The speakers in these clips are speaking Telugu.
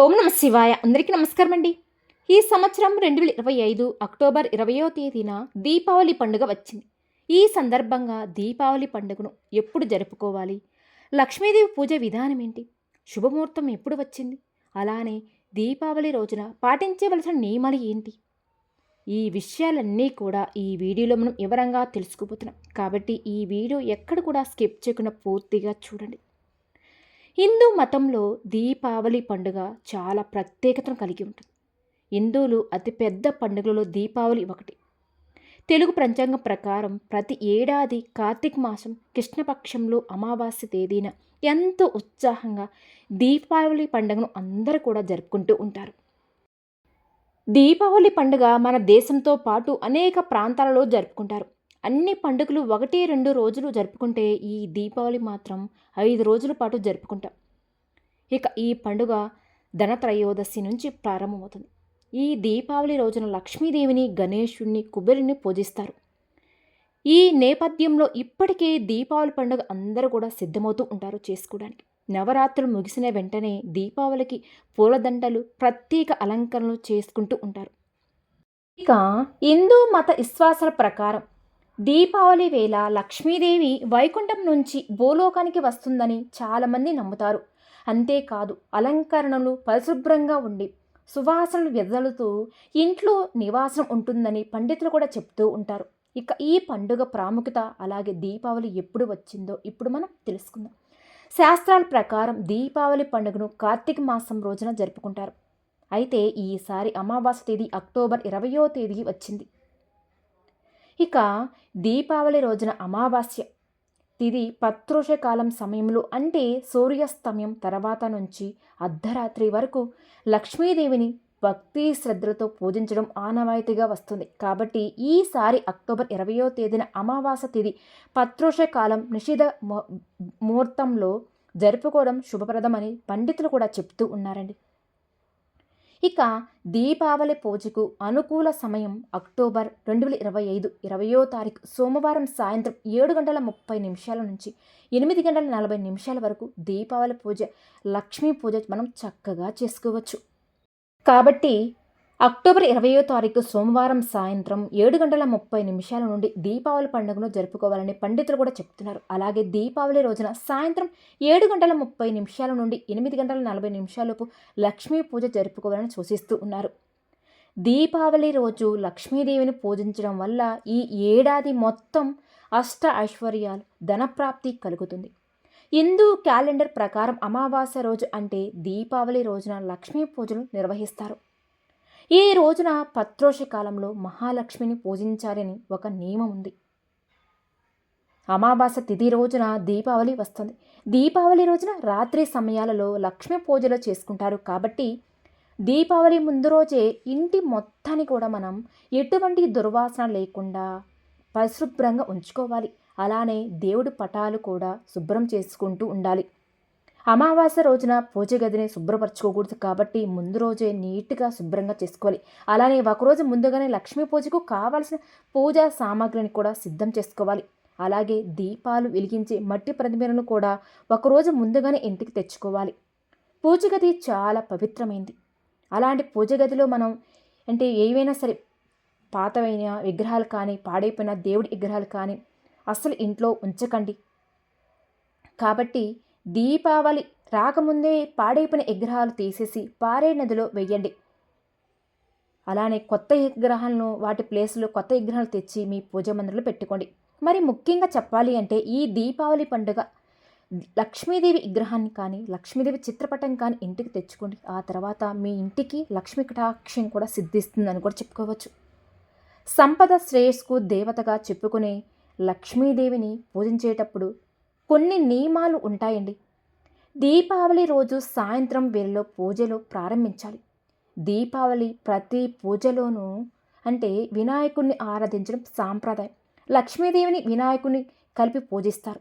ఓం నమ శివాయ. అందరికీ నమస్కారం అండి ఈ సంవత్సరం రెండు వేల ఇరవై ఐదు అక్టోబర్ ఇరవయో తేదీన దీపావళి పండుగ వచ్చింది. ఈ సందర్భంగా దీపావళి పండుగను ఎప్పుడు జరుపుకోవాలి? లక్ష్మీదేవి పూజ విధానం ఏంటి? శుభముహూర్తం ఎప్పుడు వచ్చింది? అలానే దీపావళి రోజున పాటించవలసిన నియమాలు ఏంటి? ఈ విషయాలన్నీ కూడా ఈ వీడియోలో మనం వివరంగా తెలుసుకోబోతున్నాం. కాబట్టి ఈ వీడియో ఎక్కడ కూడా స్కిప్ చేయకుండా పూర్తిగా చూడండి. హిందూ మతంలో దీపావళి పండుగ చాలా ప్రత్యేకతను కలిగి ఉంటుంది. హిందువులు అతిపెద్ద పండుగలలో దీపావళి ఒకటి. తెలుగు పంచాంగం ప్రకారం ప్రతి ఏడాది కార్తీక మాసం కృష్ణపక్షంలో అమావాస్య తేదీన ఎంతో ఉత్సాహంగా దీపావళి పండుగను అందరూ కూడా జరుపుకుంటూ ఉంటారు. దీపావళి పండుగ మన దేశంతో పాటు అనేక ప్రాంతాలలో జరుపుకుంటారు. అన్ని పండుగలు ఒకటి రెండు రోజులు జరుపుకుంటే ఈ దీపావళి మాత్రం ఐదు రోజుల పాటు జరుపుకుంటాం. ఇక ఈ పండుగ ధనత్రయోదశి నుంచి ప్రారంభమవుతుంది. ఈ దీపావళి రోజున లక్ష్మీదేవిని గణేశుణ్ణి కుబేరుని పూజిస్తారు. ఈ నేపథ్యంలో ఇప్పటికే దీపావళి పండుగ అందరూ కూడా సిద్ధమవుతూ ఉంటారు చేసుకోవడానికి. నవరాత్రులు ముగిసిన వెంటనే దీపావళికి పూలదండలు ప్రత్యేక అలంకరణలు చేసుకుంటూ ఉంటారు. ఇక హిందూ మత విశ్వాసాల ప్రకారం దీపావళి వేళ లక్ష్మీదేవి వైకుంఠం నుంచి భూలోకానికి వస్తుందని చాలామంది నమ్ముతారు. అంతేకాదు అలంకరణలు పరిశుభ్రంగా ఉండి సువాసనలు వెదలుతూ ఇంట్లో నివాసం ఉంటుందని పండితులు కూడా చెప్తూ ఉంటారు. ఇక ఈ పండుగ ప్రాముఖ్యత అలాగే దీపావళి ఎప్పుడు వచ్చిందో ఇప్పుడు మనం తెలుసుకుందాం. శాస్త్రాల ప్రకారం దీపావళి పండుగను కార్తీక మాసం రోజున జరుపుకుంటారు. అయితే ఈసారి అమావాస్య తేదీ అక్టోబర్ ఇరవయో తేదీ వచ్చింది. ఇక దీపావళి రోజున అమావాస్య. తిది పత్రోషకాలం సమయంలో అంటే సూర్యాస్తమయం తర్వాత నుంచి అర్ధరాత్రి వరకు లక్ష్మీదేవిని భక్తి శ్రద్ధలతో పూజించడం ఆనవాయితీగా వస్తుంది. కాబట్టి ఈసారి అక్టోబర్ ఇరవయో తేదీన అమావాస తిది పత్రోషకాలం నిషిధ ముహూర్తంలో జరుపుకోవడం శుభప్రదమని పండితులు కూడా చెప్తూ ఉన్నారండి. ఇక దీపావళి పూజకు అనుకూల సమయం అక్టోబర్ రెండు వేల ఇరవై ఐదు ఇరవయో తారీఖు సోమవారం సాయంత్రం ఏడు గంటల ముప్పై నిమిషాల నుంచి ఎనిమిది గంటల నలభై నిమిషాల వరకు దీపావళి పూజ లక్ష్మీ పూజ మనం చక్కగా చేసుకోవచ్చు. కాబట్టి అక్టోబర్ ఇరవయో తారీఖు సోమవారం సాయంత్రం ఏడు గంటల ముప్పై నిమిషాల నుండి దీపావళి పండుగను జరుపుకోవాలని పండితులు కూడా చెప్తున్నారు. అలాగే దీపావళి రోజున సాయంత్రం ఏడు గంటల ముప్పై నిమిషాల నుండి ఎనిమిది గంటల నలభై నిమిషాలలోపు లక్ష్మీ పూజ జరుపుకోవాలని సూచిస్తూ ఉన్నారు. దీపావళి రోజు లక్ష్మీదేవిని పూజించడం వల్ల ఈ ఏడాది మొత్తం అష్ట ఐశ్వర్యాలు ధనప్రాప్తి కలుగుతుంది. హిందూ క్యాలెండర్ ప్రకారం అమావాస్య రోజు అంటే దీపావళి రోజున లక్ష్మీ పూజలు నిర్వహిస్తారు. ఈ రోజున పత్రోష కాలంలో మహాలక్ష్మిని పూజించాలని ఒక నియమం ఉంది. అమావాస తిథి రోజున దీపావళి వస్తుంది. దీపావళి రోజున రాత్రి సమయాలలో లక్ష్మీ పూజలు చేసుకుంటారు కాబట్టి దీపావళి ముందు రోజే ఇంటి మొత్తాన్ని కూడా మనం ఎటువంటి దుర్వాసన లేకుండా పరిశుభ్రంగా ఉంచుకోవాలి. అలానే దేవుడి పటాలు కూడా శుభ్రం చేసుకుంటూ ఉండాలి. అమావాస్య రోజున పూజ గదిని శుభ్రపరచుకోకూడదు కాబట్టి ముందు రోజే నీట్గా శుభ్రంగా చేసుకోవాలి. అలానే ఒకరోజు ముందుగానే లక్ష్మీ పూజకు కావాల్సిన పూజా సామాగ్రిని కూడా సిద్ధం చేసుకోవాలి. అలాగే దీపాలు వెలిగించే మట్టి ప్రతిమలను కూడా ఒకరోజు ముందుగానే ఇంటికి తెచ్చుకోవాలి. పూజ గది చాలా పవిత్రమైంది. అలాంటి పూజ గదిలో మనం అంటే ఏవైనా సరే పాతమైన విగ్రహాలు కానీ పాడైపోయిన దేవుడి విగ్రహాలు కానీ అస్సలు ఇంట్లో ఉంచకండి. కాబట్టి దీపావళి రాకముందే పాడైపోయిన విగ్రహాలు తీసేసి పారే నదిలో వెయ్యండి అలానే కొత్త విగ్రహాలను వాటి ప్లేస్లో కొత్త విగ్రహాలు తెచ్చి మీ పూజ మందిరంలో పెట్టుకోండి. మరి ముఖ్యంగా చెప్పాలి అంటే ఈ దీపావళి పండుగ లక్ష్మీదేవి విగ్రహాన్ని కానీ లక్ష్మీదేవి చిత్రపటం కానీ ఇంటికి తెచ్చుకోండి. ఆ తర్వాత మీ ఇంటికి లక్ష్మీ కటాక్షం కూడా సిద్ధిస్తుందని కూడా చెప్పుకోవచ్చు. సంపద శ్రేయస్కు దేవతగా చెప్పుకునే లక్ష్మీదేవిని పూజించేటప్పుడు కొన్ని నియమాలు ఉంటాయండి. దీపావళి రోజు సాయంత్రం వేళలో పూజలు ప్రారంభించాలి. దీపావళి ప్రతి పూజలోనూ అంటే వినాయకుడిని ఆరాధించడం సాంప్రదాయం. లక్ష్మీదేవిని వినాయకుని కలిపి పూజిస్తారు.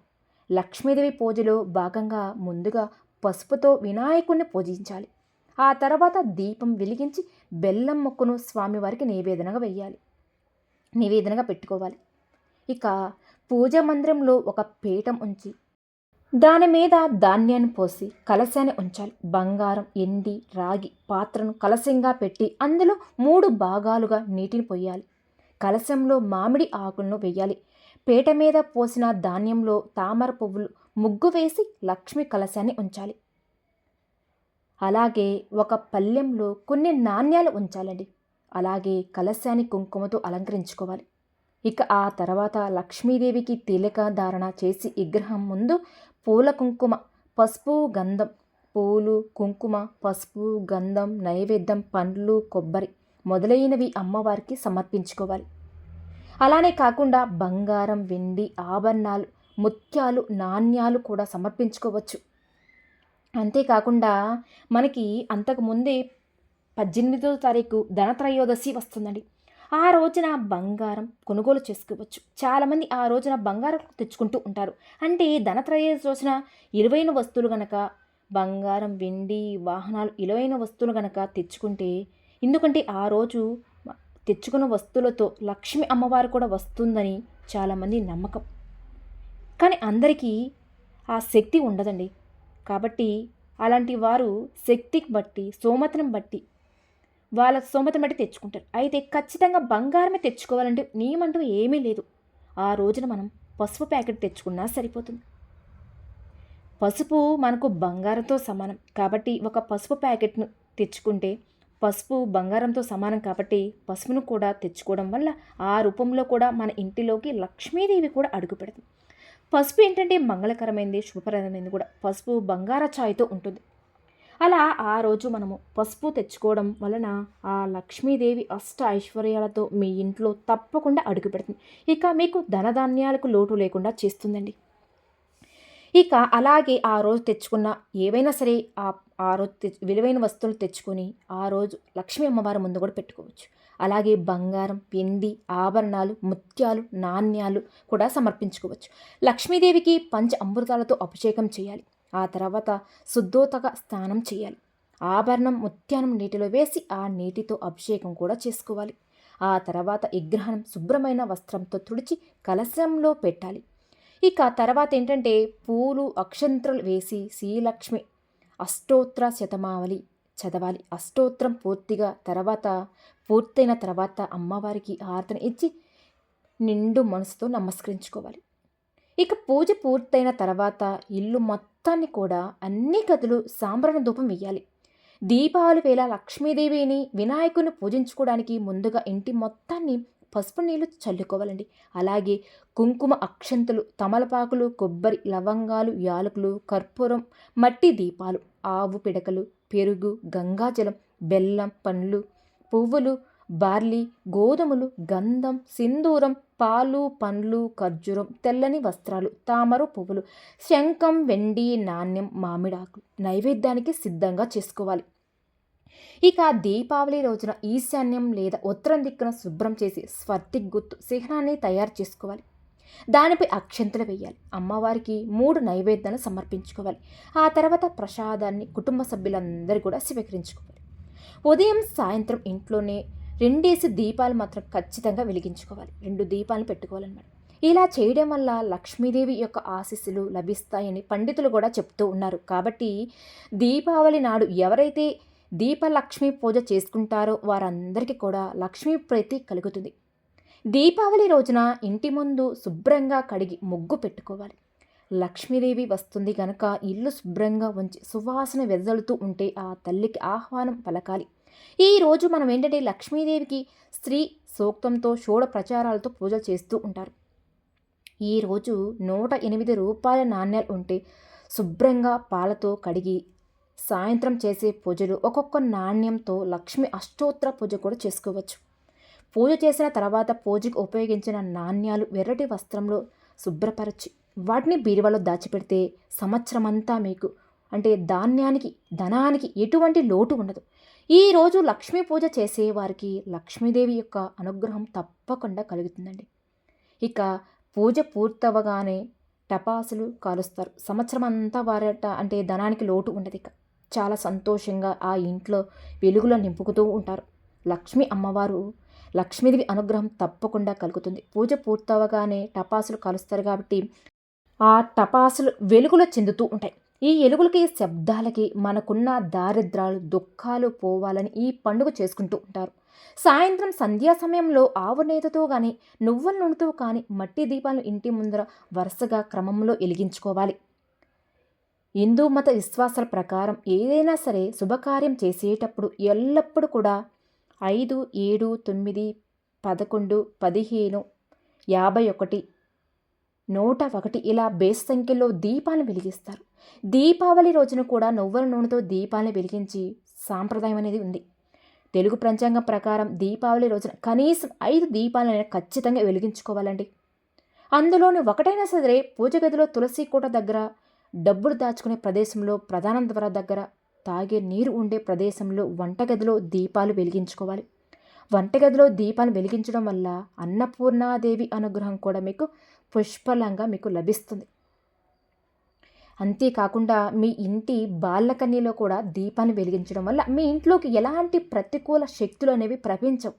లక్ష్మీదేవి పూజలో భాగంగా ముందుగా పసుపుతో వినాయకుడిని పూజించాలి. ఆ తర్వాత దీపం వెలిగించి బెల్లం మొక్కను స్వామివారికి నివేదనగా వెయ్యాలి నివేదనగా పెట్టుకోవాలి. ఇక పూజ మందిరంలో ఒక పీఠం ఉంచి దాని మీద ధాన్యాన్ని పోసి కలశాన్ని ఉంచాలి. బంగారం ఎండి రాగి పాత్రను కలశంగా పెట్టి అందులో మూడు భాగాలుగా నీటిని పొయ్యాలి కలశంలో మామిడి ఆకులను వేయాలి. పీట మీద పోసిన ధాన్యంలో తామర పువ్వులు ముగ్గు వేసి లక్ష్మి కలశాన్ని ఉంచాలి. అలాగే ఒక పళ్ళెంలో కొన్ని నాణ్యాలు ఉంచాలండి. అలాగే కలశాన్ని కుంకుమతో అలంకరించుకోవాలి. ఇక ఆ తర్వాత లక్ష్మీదేవికి తిలక ధారణ చేసి విగ్రహం ముందు పూల కుంకుమ పసుపు గంధం పూలు కుంకుమ పసుపు గంధం నైవేద్యం పండ్లు కొబ్బరి మొదలైనవి అమ్మవారికి సమర్పించుకోవాలి. అలానే కాకుండా బంగారం వెండి ఆభరణాలు ముత్యాలు నాణ్యాలు కూడా సమర్పించుకోవచ్చు. అంతేకాకుండా మనకి అంతకుముందే పద్దెనిమిదో తారీఖు ధనత్రయోదశి వస్తుందండి. ఆ రోజున బంగారం కొనుగోలు చేసుకోవచ్చు. చాలామంది ఆ రోజున బంగారం తెచ్చుకుంటూ ఉంటారు. అంటే ధనత్రయోదశి రోజున ఇరువైన వస్తువులు గనక బంగారం వెండి వాహనాలు ఇలువైన వస్తువులు గనక తెచ్చుకుంటే ఎందుకంటే ఆ రోజు తెచ్చుకున్న వస్తువులతో లక్ష్మి అమ్మవారు కూడా వస్తుందని చాలామంది నమ్మకం. కానీ అందరికీ ఆ శక్తి ఉండదండి. కాబట్టి అలాంటి వారు శక్తికి బట్టి సోమతనం బట్టి వాళ్ళ స్తోమతను బట్టి తెచ్చుకుంటారు. అయితే ఖచ్చితంగా బంగారమే తెచ్చుకోవాలంటే నియమంటూ ఏమీ లేదు. ఆ రోజున మనం పసుపు ప్యాకెట్ తెచ్చుకున్నా సరిపోతుంది. పసుపు మనకు బంగారంతో సమానం. కాబట్టి ఒక పసుపు ప్యాకెట్ను తెచ్చుకుంటే పసుపు బంగారంతో సమానం కాబట్టి పసుపును కూడా తెచ్చుకోవడం వల్ల ఆ రూపంలో కూడా మన ఇంటిలోకి లక్ష్మీదేవి కూడా అడుగు పెడుతుంది. పసుపు ఏంటంటే మంగళకరమైనది శుభప్రదమైనది కూడా. పసుపు బంగార ఛాయ్తో ఉంటుంది. అలా ఆ రోజు మనము పసుపు తెచ్చుకోవడం వలన ఆ లక్ష్మీదేవి అష్ట ఐశ్వర్యాలతో మీ ఇంట్లో తప్పకుండా అడుగుపెడుతుంది. ఇక మీకు ధనధాన్యాలకు లోటు లేకుండా చేస్తుందండి. ఇక అలాగే ఆ రోజు తెచ్చుకున్న ఏవైనా సరే ఆ ఆ రోజు తె విలువైన వస్తువులు తెచ్చుకొని ఆ రోజు లక్ష్మీ అమ్మవారి ముందు కూడా పెట్టుకోవచ్చు. అలాగే బంగారం పిండి ఆభరణాలు ముత్యాలు నాణ్యాలు కూడా సమర్పించుకోవచ్చు. లక్ష్మీదేవికి పంచ అమృతాలతో అభిషేకం చేయాలి. ఆ తర్వాత శుద్ధోతక స్నానం చేయాలి. ఆభరణం ముత్యానం నీటిలో వేసి ఆ నీటితో అభిషేకం కూడా చేసుకోవాలి. ఆ తర్వాత విగ్రహం శుభ్రమైన వస్త్రంతో తుడిచి కలశంలో పెట్టాలి. ఇక తర్వాత ఏంటంటే పూలు అక్షంత్రలు వేసి శ్రీలక్ష్మి అష్టోత్తర శతమావళి చదవాలి. అష్టోత్తరం పూర్తిగా తర్వాత పూర్తయిన తర్వాత అమ్మవారికి ఆర్తన ఇచ్చి నిండు మనసుతో నమస్కరించుకోవాలి. ఇక పూజ పూర్తయిన తర్వాత ఇల్లు మొత్తం మొత్తాన్ని కూడా అన్ని గదులు సాంబ్రణ ధూపం వేయాలి దీపావళి వేళ లక్ష్మీదేవిని వినాయకుని పూజించుకోవడానికి ముందుగా ఇంటి మొత్తాన్ని పసుపు నీళ్ళు చల్లుకోవాలండి. అలాగే కుంకుమ అక్షంతలు తమలపాకులు కొబ్బరి లవంగాలు యాలకులు కర్పూరం మట్టి దీపాలు ఆవు పిడకలు పెరుగు గంగాజలం బెల్లం పండ్లు పువ్వులు బార్లీ గోధుమలు గంధం సింధూరం పాలు పండ్లు ఖర్జూరం తెల్లని వస్త్రాలు తామర పువ్వులు శంఖం వెండి నాణ్యం మామిడాకులు నైవేద్యానికి సిద్ధంగా చేసుకోవాలి. ఇక దీపావళి రోజున ఈశాన్యం లేదా ఉత్తరం దిక్కున శుభ్రం చేసి స్వర్తి గుర్తు సిహ్నాన్ని తయారు చేసుకోవాలి. దానిపై అక్షంతలు వేయాలి. అమ్మవారికి మూడు నైవేద్యాలు సమర్పించుకోవాలి. ఆ తర్వాత ప్రసాదాన్ని కుటుంబ సభ్యులందరూ కూడా స్వీకరించుకోవాలి. ఉదయం సాయంత్రం ఇంట్లోనే రెండేసి దీపాలు మాత్రం ఖచ్చితంగా వెలిగించుకోవాలి. రెండు దీపాలు పెట్టుకోవాలన్నమాట. ఇలా చేయడం వల్ల లక్ష్మీదేవి యొక్క ఆశీస్సులు లభిస్తాయని పండితులు కూడా చెప్తూ ఉన్నారు. కాబట్టి దీపావళి నాడు ఎవరైతే దీపలక్ష్మి పూజ చేసుకుంటారో వారందరికీ కూడా లక్ష్మీ ప్రీతి కలుగుతుంది. దీపావళి రోజున ఇంటి ముందు శుభ్రంగా కడిగి ముగ్గు పెట్టుకోవాలి. లక్ష్మీదేవి వస్తుంది గనక ఇల్లు శుభ్రంగా ఉంచి సువాసన వెదజలుతూ ఉంటే ఆ తల్లికి ఆహ్వానం పలకాలి. ఈరోజు మనం ఏంటంటే లక్ష్మీదేవికి స్త్రీ సూక్తంతో షోడ ప్రచారాలతో పూజలు చేస్తూ ఉంటారు. ఈరోజు నూట ఎనిమిది రూపాయల నాణ్యాలు ఉంటే శుభ్రంగా పాలతో కడిగి సాయంత్రం చేసే పూజలు ఒక్కొక్క నాణ్యంతో లక్ష్మి అష్టోత్తర పూజ కూడా చేసుకోవచ్చు. పూజ చేసిన తర్వాత పూజకు ఉపయోగించిన నాణ్యాలు ఎర్రటి వస్త్రంలో శుభ్రపరచి వాటిని బీరువాలో దాచిపెడితే సంవత్సరమంతా మీకు అంటే ధాన్యానికి ధనానికి ఎటువంటి లోటు ఉండదు. ఈరోజు లక్ష్మీ పూజ చేసేవారికి లక్ష్మీదేవి యొక్క అనుగ్రహం తప్పకుండా కలుగుతుందండి. ఇక పూజ పూర్తవగానే టపాసులు కాలుస్తారు. సంవత్సరం అంతా వారట అంటే ధనానికి లోటు ఉండదు ఇక. చాలా సంతోషంగా ఆ ఇంట్లో వెలుగులో నింపుకుతూ ఉంటారు. లక్ష్మి అమ్మవారు లక్ష్మీదేవి అనుగ్రహం తప్పకుండా కలుగుతుంది. పూజ పూర్తవగానే టపాసులు కలుస్తారు కాబట్టి ఆ టపాసులు వెలుగులో చెందుతూ ఉంటాయి. ఈ ఎలుగులకి శబ్దాలకి మనకున్న దారిద్రాలు దుఃఖాలు పోవాలని ఈ పండుగ చేసుకుంటూ ఉంటారు. సాయంత్రం సంధ్యా సమయంలో ఆవు నేతతో కానీ నువ్వుల నూనెతో కానీ మట్టి దీపాలను ఇంటి ముందర వరుసగా క్రమంలో వెలిగించుకోవాలి. హిందూ మత విశ్వాసాల ప్రకారం ఏదైనా సరే శుభకార్యం చేసేటప్పుడు ఎల్లప్పుడూ కూడా ఐదు ఏడు తొమ్మిది పదకొండు పదిహేను యాభై ఒకటి నూట ఒకటి ఇలా బేస్ సంఖ్యలో దీపాలను వెలిగిస్తారు. దీపావళి రోజున కూడా నువ్వుల నూనెతో దీపాలను వెలిగించి సాంప్రదాయం అనేది ఉంది. తెలుగు పంచాంగం ప్రకారం దీపావళి రోజున కనీసం ఐదు దీపాలను ఖచ్చితంగా వెలిగించుకోవాలండి. అందులోని ఒకటైనా సరే పూజ గదిలో తులసి కోట దగ్గర డబ్బులు దాచుకునే ప్రదేశంలో ప్రధాన ద్వార దగ్గర తాగే నీరు ఉండే ప్రదేశంలో వంటగదిలో దీపాలు వెలిగించుకోవాలి. వంటగదిలో దీపాలు వెలిగించడం వల్ల అన్నపూర్ణాదేవి అనుగ్రహం కూడా మీకు పుష్పలంగా మీకు లభిస్తుంది. అంతేకాకుండా మీ ఇంటి బాలకన్యలో కూడా దీపాన్ని వెలిగించడం వల్ల మీ ఇంట్లోకి ఎలాంటి ప్రతికూల శక్తులు అనేవి ప్రవేశించవు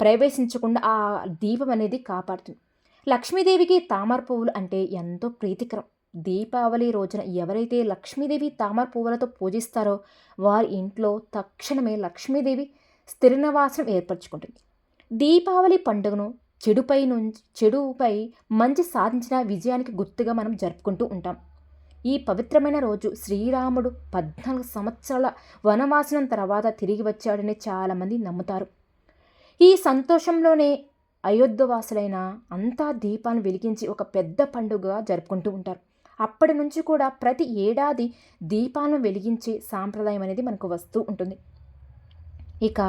ప్రవేశించకుండా ఆ దీపం అనేది కాపాడుతుంది. లక్ష్మీదేవికి తామర పువ్వులు అంటే ఎంతో ప్రీతికరం. దీపావళి రోజున ఎవరైతే లక్ష్మీదేవి తామర పువ్వులతో పూజిస్తారో వారి ఇంట్లో తక్షణమే లక్ష్మీదేవి స్థిరనివాసం ఏర్పరచుకుంటుంది. దీపావళి పండుగను చెడుపై నుంచి చెడుపై మంచి సాధించిన విజయానికి గుర్తుగా మనం జరుపుకుంటూ ఉంటాం. ఈ పవిత్రమైన రోజు శ్రీరాముడు పద్నాలుగు సంవత్సరాల వనవాసనం తర్వాత తిరిగి వచ్చాడని చాలామంది నమ్ముతారు. ఈ సంతోషంలోనే అయోధ్యవాసులైన అంతా దీపాన్ని వెలిగించి ఒక పెద్ద పండుగగా జరుపుకుంటూ ఉంటారు. అప్పటి నుంచి కూడా ప్రతి ఏడాది దీపాలను వెలిగించే సాంప్రదాయం అనేది మనకు వస్తూ ఉంటుంది. ఇక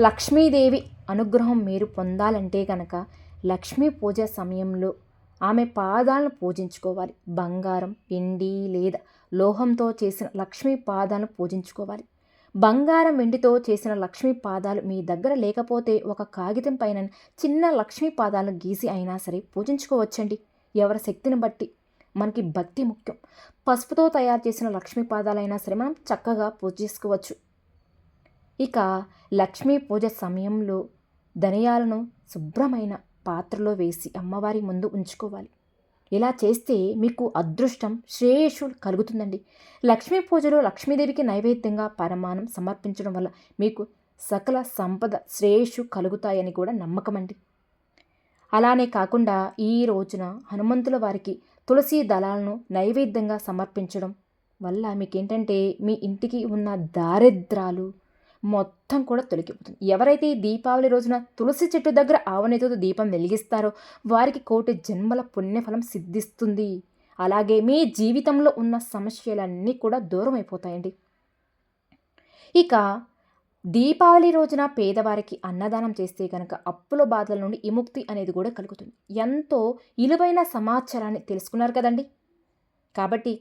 లక్ష్మీదేవి అనుగ్రహం మీరు పొందాలంటే కనుక లక్ష్మీ పూజ సమయంలో ఆమె పాదాలను పూజించుకోవాలి. బంగారం వెండి లేదా లోహంతో చేసిన లక్ష్మీ పాదాలను పూజించుకోవాలి. బంగారం వెండితో చేసిన లక్ష్మీ పాదాలు మీ దగ్గర లేకపోతే ఒక కాగితం పైన చిన్న లక్ష్మీ పాదాలను గీసి అయినా సరే పూజించుకోవచ్చండి. ఎవరి శక్తిని బట్టి. మనకి భక్తి ముఖ్యం. పసుపుతో తయారు చేసిన లక్ష్మీ పాదాలైనా సరే మనం చక్కగా పూజ చేసుకోవచ్చు. ఇక లక్ష్మీ పూజ సమయంలో ధనియాలను శుభ్రమైన పాత్రలో వేసి అమ్మవారి ముందు ఉంచుకోవాలి. ఇలా చేస్తే మీకు అదృష్టం శ్రేయస్సు కలుగుతుందండి. లక్ష్మీ పూజలో లక్ష్మీదేవికి నైవేద్యంగా పరమానం సమర్పించడం వల్ల మీకు సకల సంపద శ్రేయస్సు కలుగుతాయని కూడా నమ్మకం అండి అలానే కాకుండా ఈ రోజున హనుమంతుల వారికి తులసి దళాలను నైవేద్యంగా సమర్పించడం వల్ల మీకేంటంటే మీ ఇంటికి ఉన్న దారిద్రాలు మొత్తం కూడా తొలగిపోతుంది. ఎవరైతే ఈ దీపావళి రోజున తులసి చెట్టు దగ్గర ఆవనేతో దీపం వెలిగిస్తారో వారికి కోటి జన్మల పుణ్యఫలం సిద్ధిస్తుంది. అలాగే మీ జీవితంలో ఉన్న సమస్యలన్నీ కూడా దూరం అయిపోతాయండి ఇక దీపావళి రోజున పేదవారికి అన్నదానం చేస్తే కనుక అప్పుల బాధల నుండి విముక్తి అనేది కూడా కలుగుతుంది. ఎంతో ఇలువైన సమాచారాన్ని తెలుసుకున్నారు కదండి. కాబట్టి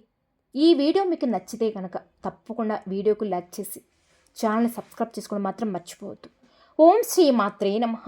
ఈ వీడియో మీకు నచ్చితే కనుక తప్పకుండా వీడియోకు లైక్ చేసి ఛానల్ని సబ్స్క్రైబ్ చేసుకోవడం మాత్రం మర్చిపోవద్దు. ఓం శ్రీ మాత్రే నమః.